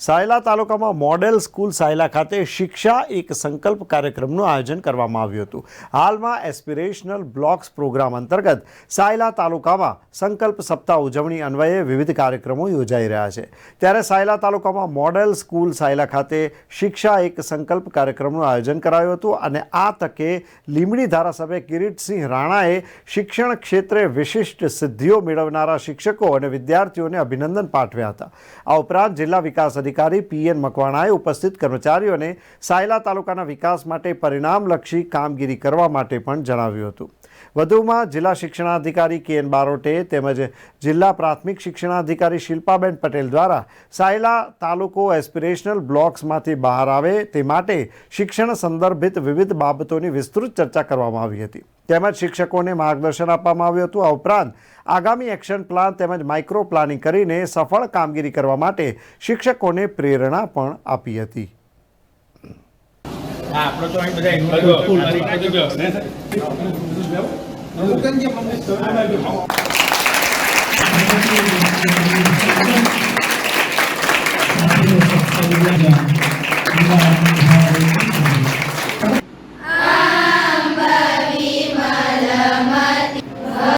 સાયલા તાલુકામાં model school Sayla ખાતે શિક્ષા એક સંકલ્પ કાર્યક્રમનું આયોજન કરવામાં આવ્યું હતું. હાલમાં એસ્પિરેશનલ બ્લોક્સ પ્રોગ્રામ અંતર્ગત સાયલા તાલુકામાં સંકલ્પ સપ્તાહ ઉજવણી અન્વયે વિવિધ કાર્યક્રમો યોજાઈ રહ્યા છે. ત્યારે સાયલા તાલુકામાં મોડેલ સ્કૂલ સાયલા ખાતે શિક્ષા એક સંકલ્પ કાર્યક્રમનું આયોજન કરાયું હતું અને આ તકે લીમડી ધારાસભ્ય કિરીટસિંહ રાણાએ શિક્ષણ ક્ષેત્રે વિશિષ્ટ સિદ્ધિઓ મેળવનારા શિક્ષકો અને વિદ્યાર્થીઓને અભિનંદન પાઠવ્યા હતા. આ ઉપરાંત જિલ્લા વિકાસ અધિકારી પીએન મકવાણાએ ઉપસ્થિત કર્મચારીઓને સાયલા તાલુકાના વિકાસ માટે પરિણામલક્ષી કામગીરી કરવા માટે પણ જણાવ્યું હતું. વધુમાં જિલ્લા શિક્ષણાધિકારી કે એન બારોટે તેમજ જિલ્લા પ્રાથમિક શિક્ષણાધિકારી શિલ્પાબેન પટેલ દ્વારા સાયલા તાલુકો એસ્પિરેશનલ બ્લોક્સમાંથી બહાર આવે તે માટે શિક્ષણ સંદર્ભિત વિવિધ બાબતોની વિસ્તૃત ચર્ચા કરવામાં આવી હતી. તેમજ શિક્ષકોને માર્ગદર્શન આપવામાં આવ્યું હતું. આ ઉપરાંત આગામી એક્શન પ્લાન તેમજ માઇક્રો પ્લાનિંગ કરીને સફળ કામગીરી કરવા માટે શિક્ષકોને પ્રેરણા પણ આપી હતી. હા આપણો તો અહીં બધા ફૂલ બધું ગયો ને?